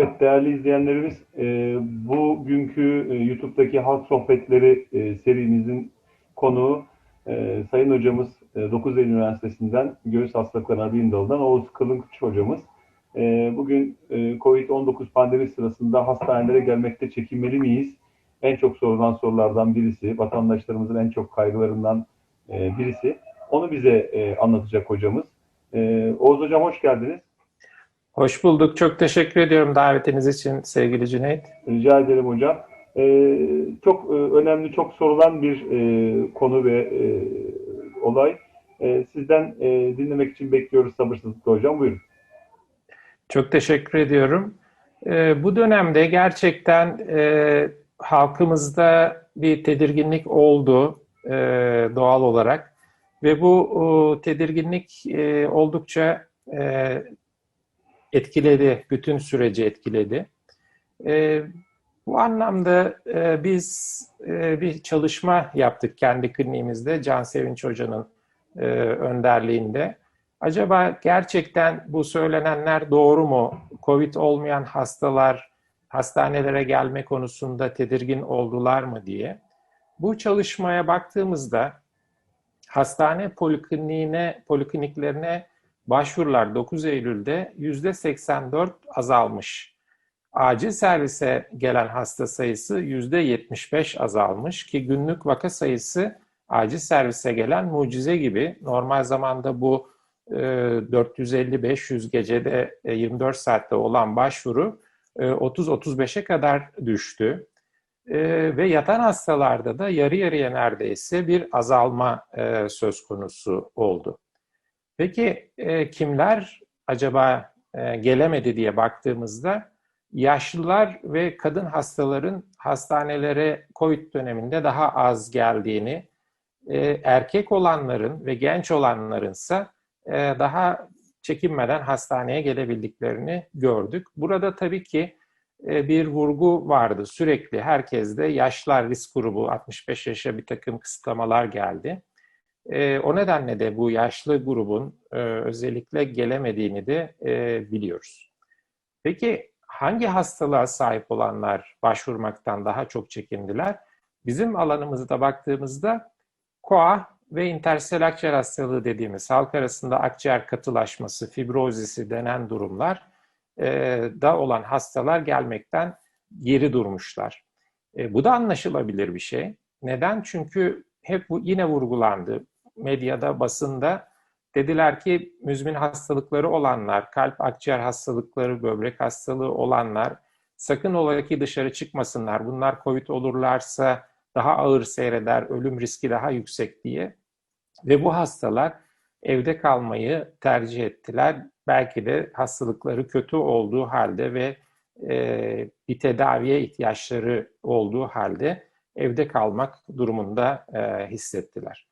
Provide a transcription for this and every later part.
Evet değerli izleyenlerimiz, e, bugünkü e, YouTube'daki Halk Sohbetleri e, serimizin konuğu e, Sayın Hocamız e, 9 Eylül Üniversitesi'nden Göğüs Hastalıkları Adliyin Dalı'ndan Oğuz Kılınç Hocamız. E, bugün e, COVID-19 pandemi sırasında hastanelere gelmekte çekinmeli miyiz? En çok sorulan sorulardan birisi, vatandaşlarımızın en çok kaygılarından e, birisi. Onu bize e, anlatacak hocamız. E, Oğuz Hocam hoş geldiniz. Hoş bulduk. Çok teşekkür ediyorum davetiniz için sevgili Cüneyt. Rica ederim hocam. Ee, çok e, önemli, çok sorulan bir e, konu ve e, olay. E, sizden e, dinlemek için bekliyoruz sabırsızlıkla hocam. Buyurun. Çok teşekkür ediyorum. E, bu dönemde gerçekten e, halkımızda bir tedirginlik oldu e, doğal olarak ve bu o, tedirginlik e, oldukça e, etkiledi, bütün süreci etkiledi. E, bu anlamda e, biz e, bir çalışma yaptık kendi kliniğimizde Can Sevinç Hoca'nın e, önderliğinde. Acaba gerçekten bu söylenenler doğru mu? Covid olmayan hastalar hastanelere gelme konusunda tedirgin oldular mı diye. Bu çalışmaya baktığımızda hastane polikliniğine, polikliniklerine başvurular 9 Eylül'de %84 azalmış. Acil servise gelen hasta sayısı %75 azalmış ki günlük vaka sayısı acil servise gelen mucize gibi. Normal zamanda bu 450-500 gecede 24 saatte olan başvuru 30-35'e kadar düştü. Ve yatan hastalarda da yarı yarıya neredeyse bir azalma söz konusu oldu. Peki e, kimler acaba e, gelemedi diye baktığımızda yaşlılar ve kadın hastaların hastanelere COVID döneminde daha az geldiğini, e, erkek olanların ve genç olanlarınsa e, daha çekinmeden hastaneye gelebildiklerini gördük. Burada tabii ki e, bir vurgu vardı sürekli herkeste yaşlar risk grubu 65 yaşa bir takım kısıtlamalar geldi. E, o nedenle de bu yaşlı grubun e, özellikle gelemediğini de e, biliyoruz. Peki hangi hastalığa sahip olanlar başvurmaktan daha çok çekindiler? Bizim alanımızda baktığımızda koa ve intersel akciğer hastalığı dediğimiz halk arasında akciğer katılaşması, fibrozisi denen durumlar e, da olan hastalar gelmekten geri durmuşlar. E, bu da anlaşılabilir bir şey. Neden? Çünkü hep bu yine vurgulandı medyada, basında. Dediler ki müzmin hastalıkları olanlar, kalp akciğer hastalıkları, böbrek hastalığı olanlar sakın ola ki dışarı çıkmasınlar. Bunlar COVID olurlarsa daha ağır seyreder, ölüm riski daha yüksek diye. Ve bu hastalar evde kalmayı tercih ettiler. Belki de hastalıkları kötü olduğu halde ve e, bir tedaviye ihtiyaçları olduğu halde evde kalmak durumunda e, hissettiler.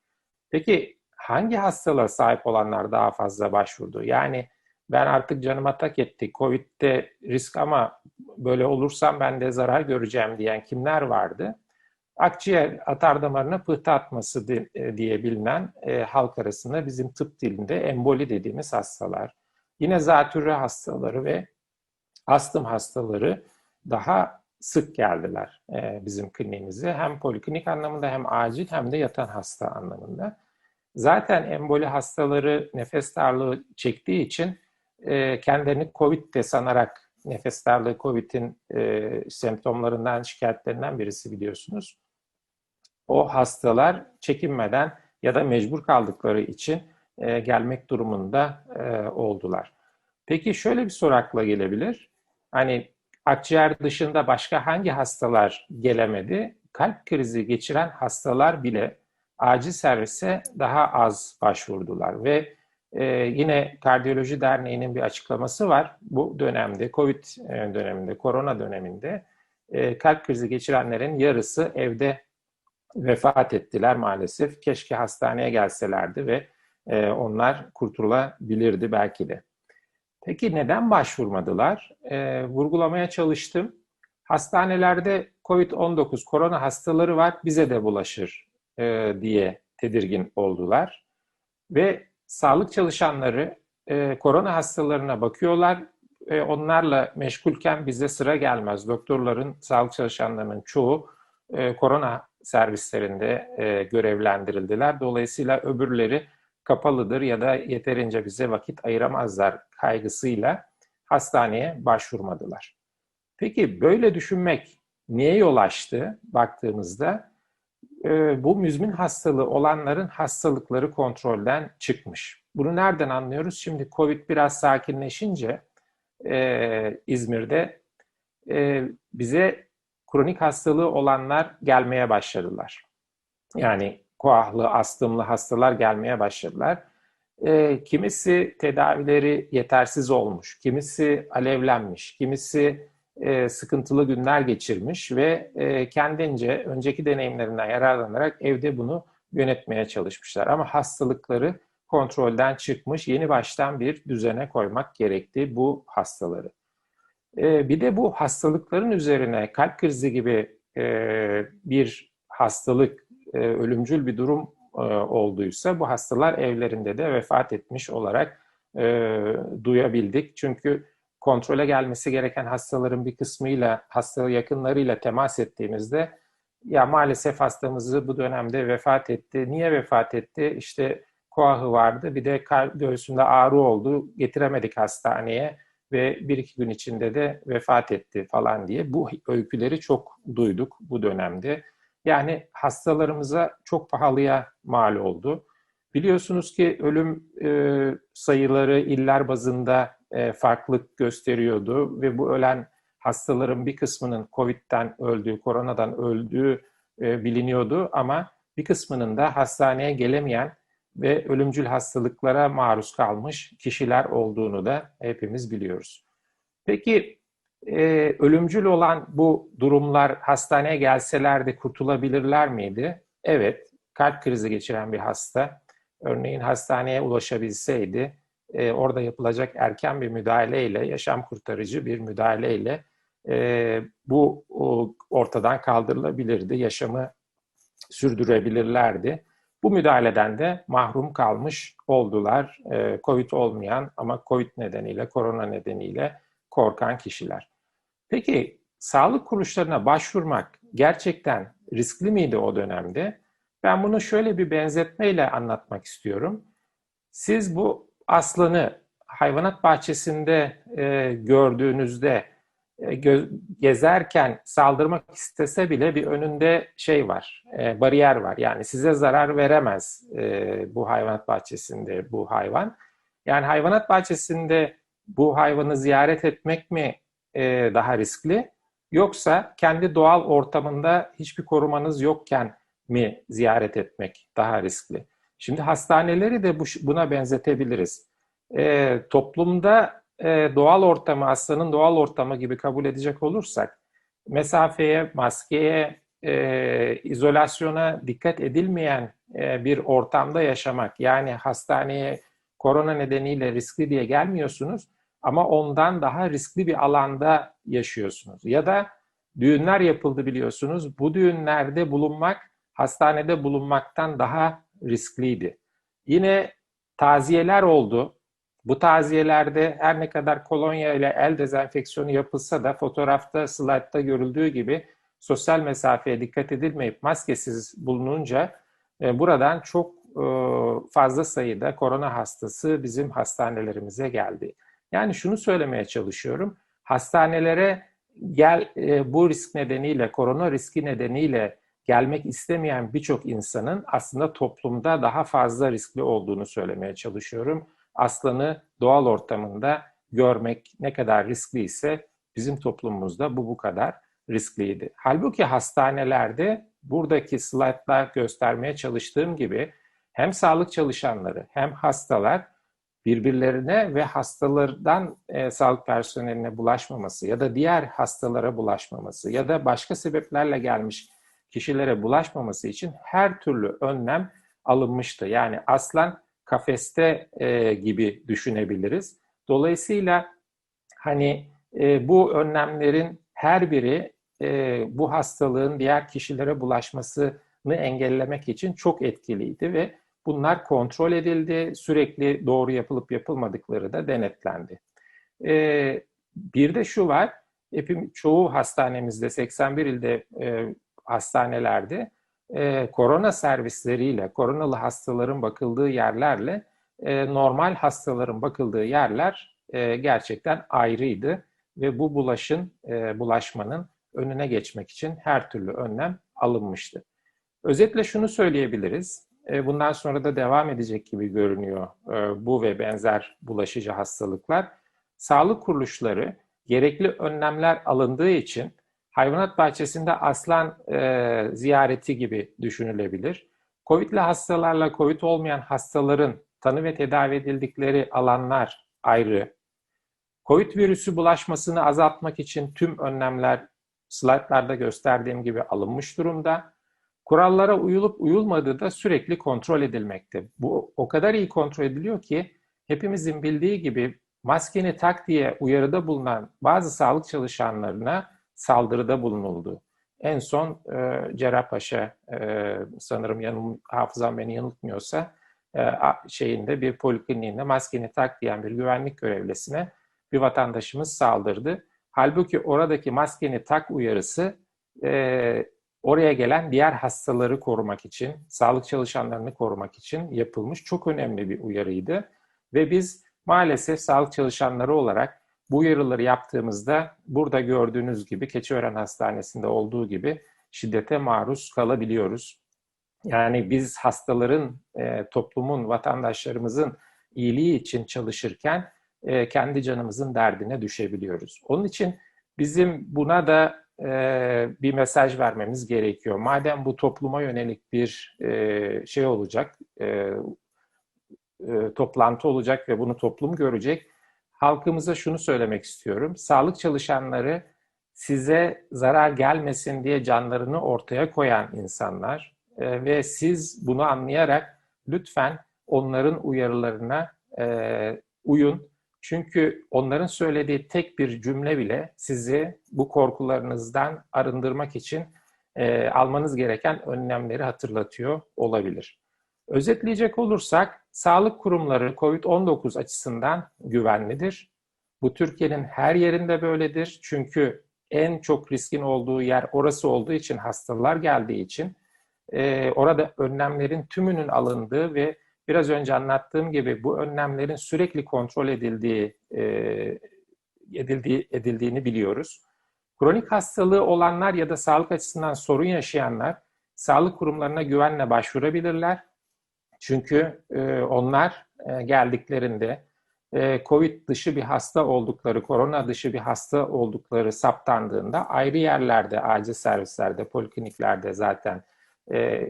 Peki hangi hastalığa sahip olanlar daha fazla başvurdu? Yani ben artık canıma tak etti, Covid'de risk ama böyle olursam ben de zarar göreceğim diyen kimler vardı? Akciğer atar damarına pıhtı atması e, diye bilinen e, halk arasında bizim tıp dilinde emboli dediğimiz hastalar. Yine zatürre hastaları ve astım hastaları daha sık geldiler e, bizim kliniğimize. Hem poliklinik anlamında hem acil hem de yatan hasta anlamında. Zaten emboli hastaları nefes darlığı çektiği için e, kendilerini COVID de sanarak nefes darlığı COVID'in e, semptomlarından, şikayetlerinden birisi biliyorsunuz. O hastalar çekinmeden ya da mecbur kaldıkları için e, gelmek durumunda e, oldular. Peki şöyle bir soru akla gelebilir. Hani akciğer dışında başka hangi hastalar gelemedi? Kalp krizi geçiren hastalar bile acil servise daha az başvurdular ve e, yine Kardiyoloji Derneği'nin bir açıklaması var. Bu dönemde, COVID e, döneminde, korona döneminde e, kalp krizi geçirenlerin yarısı evde vefat ettiler maalesef. Keşke hastaneye gelselerdi ve e, onlar kurtulabilirdi belki de. Peki neden başvurmadılar? E, vurgulamaya çalıştım. Hastanelerde COVID-19 korona hastaları var, bize de bulaşır e, diye tedirgin oldular. Ve sağlık çalışanları e, korona hastalarına bakıyorlar. e, onlarla meşgulken bize sıra gelmez. Doktorların, sağlık çalışanlarının çoğu e, korona servislerinde e, görevlendirildiler. Dolayısıyla öbürleri kapalıdır ya da yeterince bize vakit ayıramazlar kaygısıyla hastaneye başvurmadılar. Peki böyle düşünmek niye yol açtı baktığımızda? E, bu müzmin hastalığı olanların hastalıkları kontrolden çıkmış. Bunu nereden anlıyoruz? Şimdi Covid biraz sakinleşince e, İzmir'de e, bize kronik hastalığı olanlar gelmeye başladılar. Yani koahlı, astımlı hastalar gelmeye başladılar. E, kimisi tedavileri yetersiz olmuş, kimisi alevlenmiş, kimisi e, sıkıntılı günler geçirmiş ve e, kendince önceki deneyimlerinden yararlanarak evde bunu yönetmeye çalışmışlar. Ama hastalıkları kontrolden çıkmış, yeni baştan bir düzene koymak gerekti bu hastaları. E, bir de bu hastalıkların üzerine kalp krizi gibi e, bir hastalık, e, ölümcül bir durum e, olduysa bu hastalar evlerinde de vefat etmiş olarak e, duyabildik. Çünkü kontrole gelmesi gereken hastaların bir kısmıyla, hasta yakınlarıyla temas ettiğimizde ya maalesef hastamızı bu dönemde vefat etti. Niye vefat etti? İşte koahı vardı. Bir de göğsünde ağrı oldu. Getiremedik hastaneye ve bir iki gün içinde de vefat etti falan diye. Bu öyküleri çok duyduk bu dönemde. Yani hastalarımıza çok pahalıya mal oldu. Biliyorsunuz ki ölüm e, sayıları iller bazında e, farklılık gösteriyordu ve bu ölen hastaların bir kısmının COVID'den öldüğü, koronadan öldüğü e, biliniyordu ama bir kısmının da hastaneye gelemeyen ve ölümcül hastalıklara maruz kalmış kişiler olduğunu da hepimiz biliyoruz. Peki e, ölümcül olan bu durumlar hastaneye gelselerdi kurtulabilirler miydi? Evet, kalp krizi geçiren bir hasta örneğin hastaneye ulaşabilseydi e, orada yapılacak erken bir müdahaleyle, yaşam kurtarıcı bir müdahaleyle e, bu o, ortadan kaldırılabilirdi, yaşamı sürdürebilirlerdi. Bu müdahaleden de mahrum kalmış oldular. E, Covid olmayan ama Covid nedeniyle, korona nedeniyle korkan kişiler. Peki sağlık kuruluşlarına başvurmak gerçekten riskli miydi o dönemde? Ben bunu şöyle bir benzetmeyle anlatmak istiyorum. Siz bu aslanı hayvanat bahçesinde e, gördüğünüzde e, gezerken saldırmak istese bile bir önünde şey var, e, bariyer var. Yani size zarar veremez e, bu hayvanat bahçesinde bu hayvan. Yani hayvanat bahçesinde bu hayvanı ziyaret etmek mi e, daha riskli? Yoksa kendi doğal ortamında hiçbir korumanız yokken mi ziyaret etmek daha riskli? Şimdi hastaneleri de bu, buna benzetebiliriz. E, toplumda e, doğal ortamı, hastanın doğal ortamı gibi kabul edecek olursak, mesafeye, maskeye, izolasyona dikkat edilmeyen bir ortamda yaşamak, yani hastaneye korona nedeniyle riskli diye gelmiyorsunuz ama ondan daha riskli bir alanda yaşıyorsunuz. Ya da düğünler yapıldı biliyorsunuz. Bu düğünlerde bulunmak hastanede bulunmaktan daha riskliydi. Yine taziyeler oldu. Bu taziyelerde her ne kadar kolonya ile el dezenfeksiyonu yapılsa da fotoğrafta, slaytta görüldüğü gibi sosyal mesafeye dikkat edilmeyip maskesiz bulununca e, buradan çok e, fazla sayıda korona hastası bizim hastanelerimize geldi. Yani şunu söylemeye çalışıyorum. Hastanelere gel e, bu risk nedeniyle, korona riski nedeniyle gelmek istemeyen birçok insanın aslında toplumda daha fazla riskli olduğunu söylemeye çalışıyorum aslanı doğal ortamında görmek ne kadar riskli ise bizim toplumumuzda bu bu kadar riskliydi. Halbuki hastanelerde buradaki slaytlar göstermeye çalıştığım gibi hem sağlık çalışanları hem hastalar birbirlerine ve hastalardan e, sağlık personeline bulaşmaması ya da diğer hastalara bulaşmaması ya da başka sebeplerle gelmiş kişilere bulaşmaması için her türlü önlem alınmıştı. Yani aslan kafeste e, gibi düşünebiliriz. Dolayısıyla hani e, bu önlemlerin her biri e, bu hastalığın diğer kişilere bulaşmasını engellemek için çok etkiliydi ve bunlar kontrol edildi. Sürekli doğru yapılıp yapılmadıkları da denetlendi. E, bir de şu var, hepim, çoğu hastanemizde, 81 ilde e, hastanelerde e, korona servisleriyle, koronalı hastaların bakıldığı yerlerle e, normal hastaların bakıldığı yerler e, gerçekten ayrıydı ve bu bulaşın, e, bulaşmanın önüne geçmek için her türlü önlem alınmıştı. Özetle şunu söyleyebiliriz. E, bundan sonra da devam edecek gibi görünüyor e, bu ve benzer bulaşıcı hastalıklar. Sağlık kuruluşları gerekli önlemler alındığı için hayvanat bahçesinde aslan e, ziyareti gibi düşünülebilir. Covid'li hastalarla Covid olmayan hastaların tanı ve tedavi edildikleri alanlar ayrı. Covid virüsü bulaşmasını azaltmak için tüm önlemler slaytlarda gösterdiğim gibi alınmış durumda. Kurallara uyulup uyulmadığı da sürekli kontrol edilmekte. Bu o kadar iyi kontrol ediliyor ki hepimizin bildiği gibi maskeni tak diye uyarıda bulunan bazı sağlık çalışanlarına saldırıda bulunuldu. En son e, Cerrahpaşa e, sanırım yanım, hafızam beni yanıltmıyorsa e, şeyinde bir polikliniğinde maskeni tak diyen bir güvenlik görevlisine bir vatandaşımız saldırdı. Halbuki oradaki maskeni tak uyarısı e, oraya gelen diğer hastaları korumak için, sağlık çalışanlarını korumak için yapılmış çok önemli bir uyarıydı. Ve biz maalesef sağlık çalışanları olarak bu uyarıları yaptığımızda burada gördüğünüz gibi Keçiören Hastanesi'nde olduğu gibi şiddete maruz kalabiliyoruz. Yani biz hastaların, e, toplumun, vatandaşlarımızın iyiliği için çalışırken e, kendi canımızın derdine düşebiliyoruz. Onun için bizim buna da e, bir mesaj vermemiz gerekiyor. Madem bu topluma yönelik bir e, şey olacak, e, e, toplantı olacak ve bunu toplum görecek, halkımıza şunu söylemek istiyorum. Sağlık çalışanları size zarar gelmesin diye canlarını ortaya koyan insanlar e, ve siz bunu anlayarak lütfen onların uyarılarına e, uyun çünkü onların söylediği tek bir cümle bile sizi bu korkularınızdan arındırmak için e, almanız gereken önlemleri hatırlatıyor olabilir. Özetleyecek olursak, sağlık kurumları COVID-19 açısından güvenlidir. Bu Türkiye'nin her yerinde böyledir. Çünkü en çok riskin olduğu yer orası olduğu için, hastalar geldiği için e, orada önlemlerin tümünün alındığı ve biraz önce anlattığım gibi bu önlemlerin sürekli kontrol edildiği, e, edildiği edildiğini biliyoruz. Kronik hastalığı olanlar ya da sağlık açısından sorun yaşayanlar sağlık kurumlarına güvenle başvurabilirler. Çünkü e, onlar e, geldiklerinde e, COVID dışı bir hasta oldukları, korona dışı bir hasta oldukları saptandığında ayrı yerlerde, acil servislerde, polikliniklerde zaten e,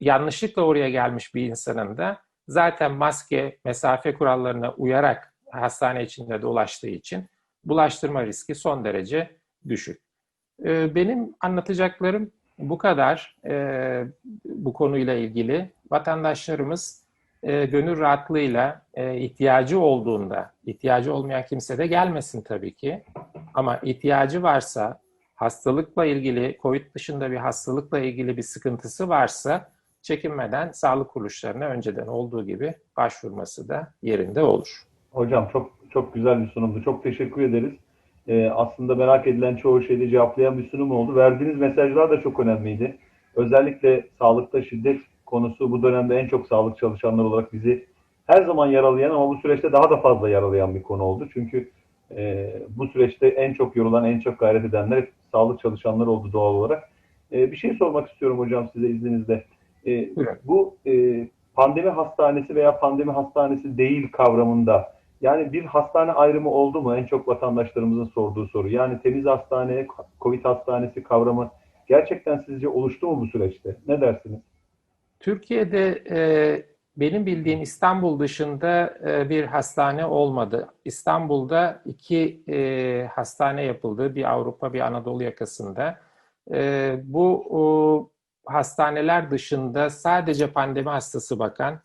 yanlışlıkla oraya gelmiş bir insanın da zaten maske, mesafe kurallarına uyarak hastane içinde dolaştığı için bulaştırma riski son derece düşük. Ee, benim anlatacaklarım bu kadar ee, bu konuyla ilgili. Vatandaşlarımız e, gönül rahatlığıyla e, ihtiyacı olduğunda, ihtiyacı olmayan kimse de gelmesin tabii ki. Ama ihtiyacı varsa, hastalıkla ilgili, COVID dışında bir hastalıkla ilgili bir sıkıntısı varsa çekinmeden sağlık kuruluşlarına önceden olduğu gibi başvurması da yerinde olur. Hocam çok çok güzel bir sunumdu. Çok teşekkür ederiz. Ee, aslında merak edilen çoğu şeyi cevaplayan bir sunum oldu. Verdiğiniz mesajlar da çok önemliydi. Özellikle sağlıkta şiddet konusu bu dönemde en çok sağlık çalışanları olarak bizi her zaman yaralayan ama bu süreçte daha da fazla yaralayan bir konu oldu. Çünkü e, bu süreçte en çok yorulan, en çok gayret edenler sağlık çalışanları oldu doğal olarak. E, bir şey sormak istiyorum hocam size izninizle. E, bu e, pandemi hastanesi veya pandemi hastanesi değil kavramında yani bir hastane ayrımı oldu mu? En çok vatandaşlarımızın sorduğu soru. Yani temiz hastane, COVID hastanesi kavramı gerçekten sizce oluştu mu bu süreçte? Ne dersiniz? Türkiye'de e, benim bildiğim İstanbul dışında e, bir hastane olmadı. İstanbul'da iki e, hastane yapıldı. Bir Avrupa, bir Anadolu yakasında. E, bu o, hastaneler dışında sadece pandemi hastası bakan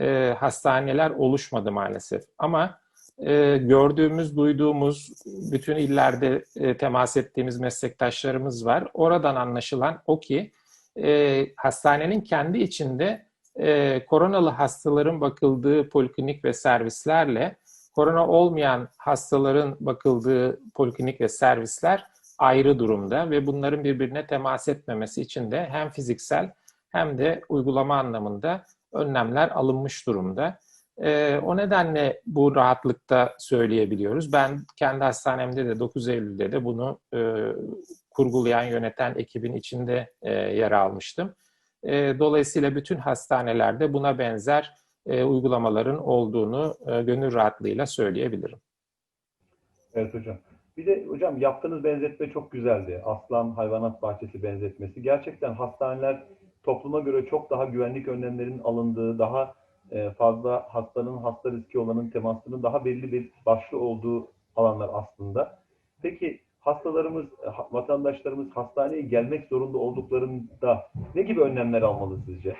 e, hastaneler oluşmadı maalesef. Ama e, gördüğümüz, duyduğumuz, bütün illerde e, temas ettiğimiz meslektaşlarımız var. Oradan anlaşılan o ki e, hastanenin kendi içinde e, koronalı hastaların bakıldığı poliklinik ve servislerle korona olmayan hastaların bakıldığı poliklinik ve servisler ayrı durumda ve bunların birbirine temas etmemesi için de hem fiziksel hem de uygulama anlamında önlemler alınmış durumda. E, o nedenle bu rahatlıkta söyleyebiliyoruz. Ben kendi hastanemde de 9 Eylül'de de bunu e, kurgulayan, yöneten ekibin içinde e, yer almıştım. E, dolayısıyla bütün hastanelerde buna benzer e, uygulamaların olduğunu e, gönül rahatlığıyla söyleyebilirim. Evet hocam. Bir de hocam yaptığınız benzetme çok güzeldi. Aslan hayvanat bahçesi benzetmesi. Gerçekten hastaneler topluma göre çok daha güvenlik önlemlerinin alındığı, daha e, fazla hastanın hasta riski olanın temasının daha belli bir başlı olduğu alanlar aslında. Peki hastalarımız, vatandaşlarımız hastaneye gelmek zorunda olduklarında ne gibi önlemler almalı sizce?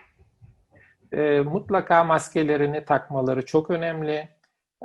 E, mutlaka maskelerini takmaları çok önemli.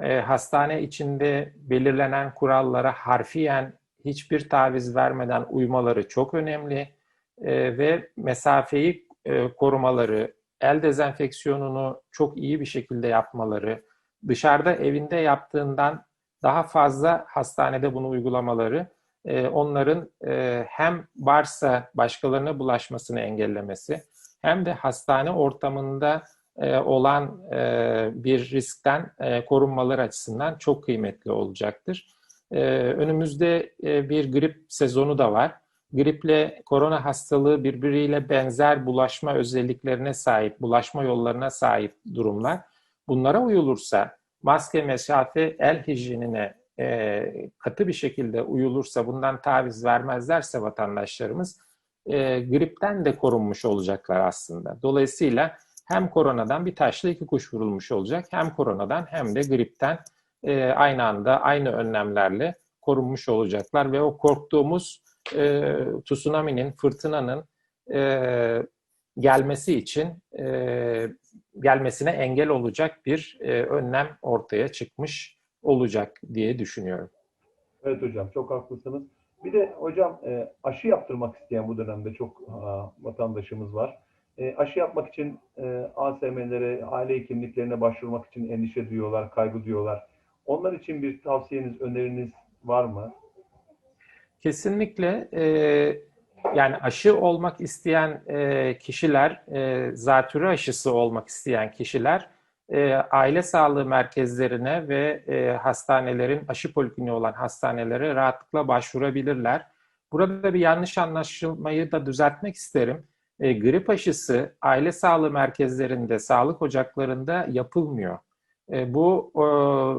E, hastane içinde belirlenen kurallara harfiyen hiçbir taviz vermeden uymaları çok önemli. E, ve mesafeyi e, korumaları, el dezenfeksiyonunu çok iyi bir şekilde yapmaları, dışarıda evinde yaptığından daha fazla hastanede bunu uygulamaları e, onların e, hem varsa başkalarına bulaşmasını engellemesi hem de hastane ortamında olan e, bir riskten e, korunmaları açısından çok kıymetli olacaktır. E, önümüzde e, bir grip sezonu da var. Griple korona hastalığı birbiriyle benzer bulaşma özelliklerine sahip, bulaşma yollarına sahip durumlar. Bunlara uyulursa, maske, mesafe, el hijyenine e, katı bir şekilde uyulursa, bundan taviz vermezlerse vatandaşlarımız, e, gripten de korunmuş olacaklar aslında. Dolayısıyla hem koronadan bir taşla iki kuş vurulmuş olacak. Hem koronadan hem de gripten e, aynı anda aynı önlemlerle korunmuş olacaklar ve o korktuğumuz e, tsunami'nin, fırtınanın e, gelmesi için e, gelmesine engel olacak bir e, önlem ortaya çıkmış olacak diye düşünüyorum. Evet hocam çok haklısınız. Bir de hocam e, aşı yaptırmak isteyen bu dönemde çok vatandaşımız var. E, aşı yapmak için e, ASM'lere, aile hekimliklerine başvurmak için endişe duyuyorlar, kaygı duyuyorlar. Onlar için bir tavsiyeniz, öneriniz var mı? Kesinlikle e, yani aşı olmak isteyen e, kişiler, e, zatürre aşısı olmak isteyen kişiler e, aile sağlığı merkezlerine ve e, hastanelerin aşı polikliniği olan hastanelere rahatlıkla başvurabilirler. Burada bir yanlış anlaşılmayı da düzeltmek isterim. E, grip aşısı aile sağlığı merkezlerinde, sağlık ocaklarında yapılmıyor. E, bu e,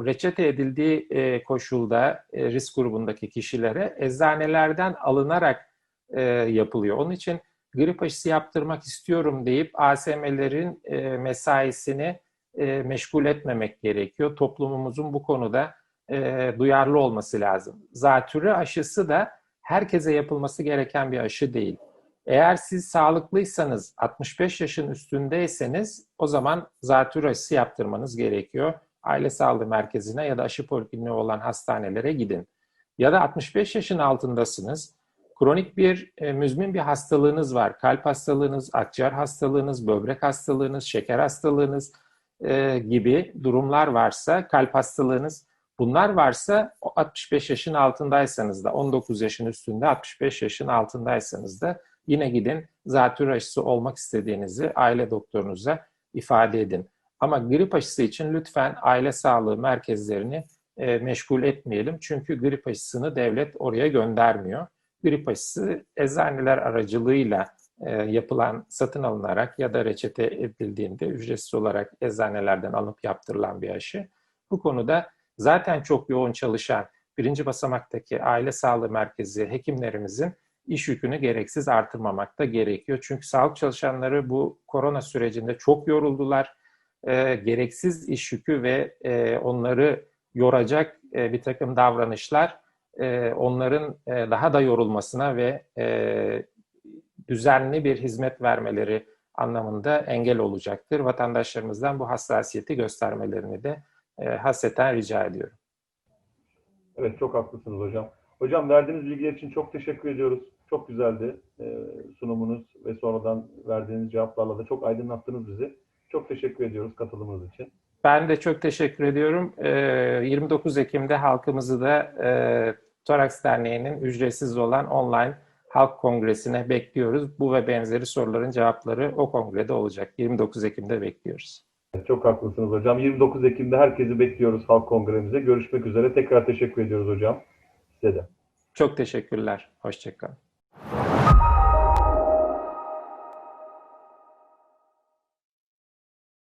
reçete edildiği e, koşulda e, risk grubundaki kişilere eczanelerden alınarak e, yapılıyor. Onun için grip aşısı yaptırmak istiyorum deyip ASM'lerin e, mesaisini e, meşgul etmemek gerekiyor. Toplumumuzun bu konuda e, duyarlı olması lazım. Zatürre aşısı da herkese yapılması gereken bir aşı değil. Eğer siz sağlıklıysanız, 65 yaşın üstündeyseniz o zaman zatürre aşısı yaptırmanız gerekiyor. Aile sağlığı merkezine ya da aşı polikliniği olan hastanelere gidin. Ya da 65 yaşın altındasınız, kronik bir e, müzmin bir hastalığınız var. Kalp hastalığınız, akciğer hastalığınız, böbrek hastalığınız, şeker hastalığınız e, gibi durumlar varsa, kalp hastalığınız bunlar varsa 65 yaşın altındaysanız da 19 yaşın üstünde 65 yaşın altındaysanız da yine gidin zatürre aşısı olmak istediğinizi aile doktorunuza ifade edin. Ama grip aşısı için lütfen aile sağlığı merkezlerini e, meşgul etmeyelim. Çünkü grip aşısını devlet oraya göndermiyor. Grip aşısı eczaneler aracılığıyla e, yapılan, satın alınarak ya da reçete edildiğinde ücretsiz olarak eczanelerden alıp yaptırılan bir aşı. Bu konuda zaten çok yoğun çalışan birinci basamaktaki aile sağlığı merkezi hekimlerimizin iş yükünü gereksiz artırmamak da gerekiyor. Çünkü sağlık çalışanları bu korona sürecinde çok yoruldular. E, gereksiz iş yükü ve e, onları yoracak e, bir takım davranışlar e, onların e, daha da yorulmasına ve e, düzenli bir hizmet vermeleri anlamında engel olacaktır. Vatandaşlarımızdan bu hassasiyeti göstermelerini de e, hasreten rica ediyorum. Evet çok haklısınız hocam. Hocam verdiğiniz bilgiler için çok teşekkür ediyoruz. Çok güzeldi e, sunumunuz ve sonradan verdiğiniz cevaplarla da çok aydınlattınız bizi. Çok teşekkür ediyoruz katılımınız için. Ben de çok teşekkür ediyorum. Ee, 29 Ekim'de halkımızı da e, Toraks Derneği'nin ücretsiz olan online halk kongresine bekliyoruz. Bu ve benzeri soruların cevapları o kongrede olacak. 29 Ekim'de bekliyoruz. Çok haklısınız hocam. 29 Ekim'de herkesi bekliyoruz halk kongremize. Görüşmek üzere. Tekrar teşekkür ediyoruz hocam. Size de. Çok teşekkürler. Hoşçakalın.